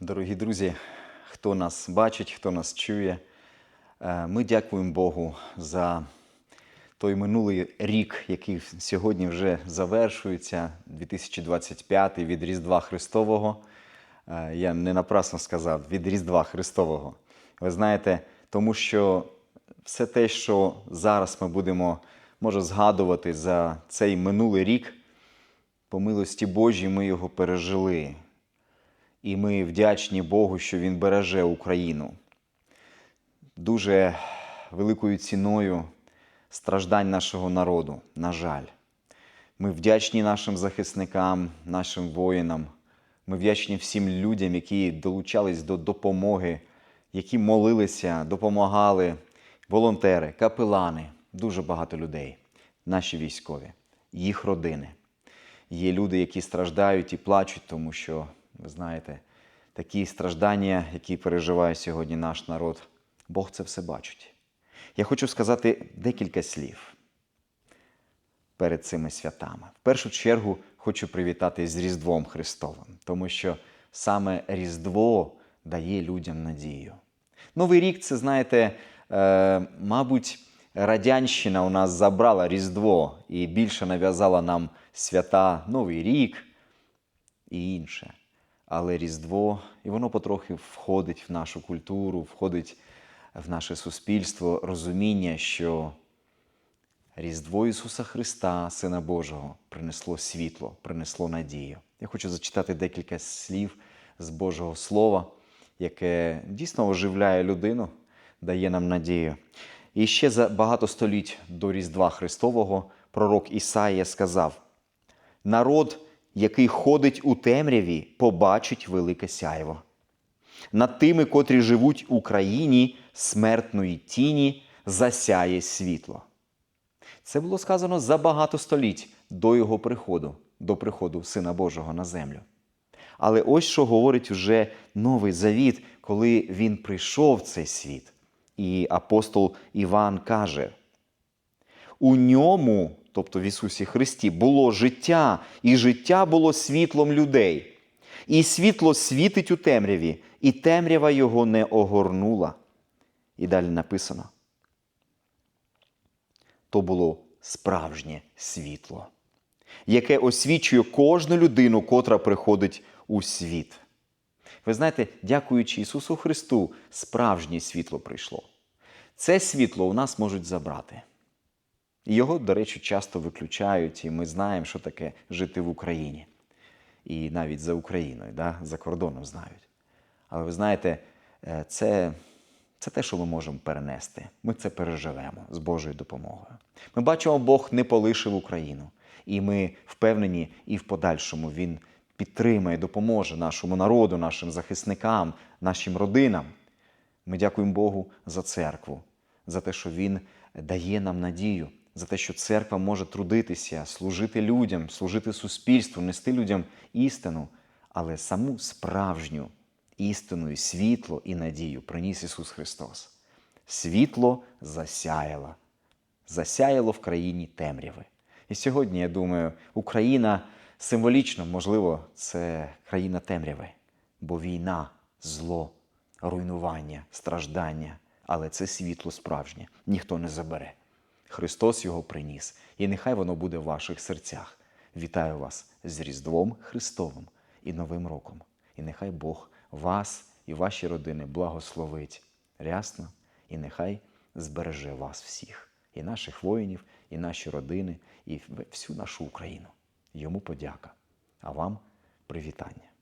Дорогі друзі, хто нас бачить, хто нас чує, е, ми дякуємо Богу за той минулий рік, який сьогодні вже завершується, 2025 від Різдва Христового. Е, Я не напрасно сказав від Різдва Христового. Ви знаєте, тому що все те, що зараз ми будемо, може, згадувати за цей минулий рік, по милості Божій ми його пережили. І ми вдячні Богу, що Він береже Україну. Дуже великою ціною страждань нашого народу, на жаль. Ми вдячні нашим захисникам, нашим воїнам. Ми вдячні всім людям, які долучались до допомоги, які молилися, допомагали, волонтери, капелани, дуже багато людей, наші військові, їх родини. Є люди, які страждають і плачуть, тому що, ви знаєте, такі страждання, які переживає сьогодні наш народ, Бог це все бачить. Я хочу сказати декілька слів перед цими святами. В першу чергу хочу привітати з Різдвом Христовим, тому що саме Різдво дає людям надію. Новий рік це, знаєте, е, мабуть, радянщина у нас забрала Різдво і більше нав'язала нам свята Новий рік і інше. Але Різдво, і воно потрохи входить в нашу культуру, входить в наше суспільство розуміння, що Різдво Ісуса Христа, Сина Божого, принесло світло, принесло надію. Я хочу зачитати декілька слів з Божого Слова, яке дійсно оживляє людину, дає нам надію. І ще за багато століть до Різдва Христового пророк Ісаїя сказав: народ, який ходить у темряві, побачить велике сяйво. Над тими, котрі живуть у країні смертної тіні, засяє світло. Це було сказано за багато століть до його приходу, до приходу Сина Божого на землю. Але ось що говорить вже новий завіт, коли він прийшов в цей світ. І апостол Іван каже: у ньому, тобто в Ісусі Христі, було життя, і життя було світлом людей. І світло світить у темряві, і темрява його не огорнула. І далі написано: то було справжнє світло, яке освічує кожну людину, котра приходить у світ. Ви знаєте, дякуючи Ісусу Христу, справжнє світло прийшло. Це світло у нас можуть забрати. Його, до речі, часто виключають, і ми знаємо, що таке жити в Україні. І навіть за Україною, да? за кордоном знають. Але ви знаєте, е, це, це те, що ми можемо перенести. Ми це переживемо з Божою допомогою. Ми бачимо, Бог не полишив Україну. І ми впевнені, і в подальшому Він підтримає, допоможе нашому народу, нашим захисникам, нашим родинам. Ми дякуємо Богу за церкву, за те, що Він дає нам надію, за те, що церква може трудитися, служити людям, служити суспільству, нести людям істину, але саму справжню істину і світло і надію приніс Ісус Христос. Світло засяяло, засяяло в країні темряви. І сьогодні, я думаю, Україна символічно, можливо, це країна темряви, бо війна, зло, руйнування, страждання, але це світло справжнє, ніхто не забере. Христос його приніс, і нехай воно буде в ваших серцях. Вітаю вас з Різдвом Христовим і Новим роком. І нехай Бог вас і ваші родини благословить рясно, і нехай збереже вас всіх, і наших воїнів, і наші родини, і всю нашу Україну. Йому подяка, а вам привітання.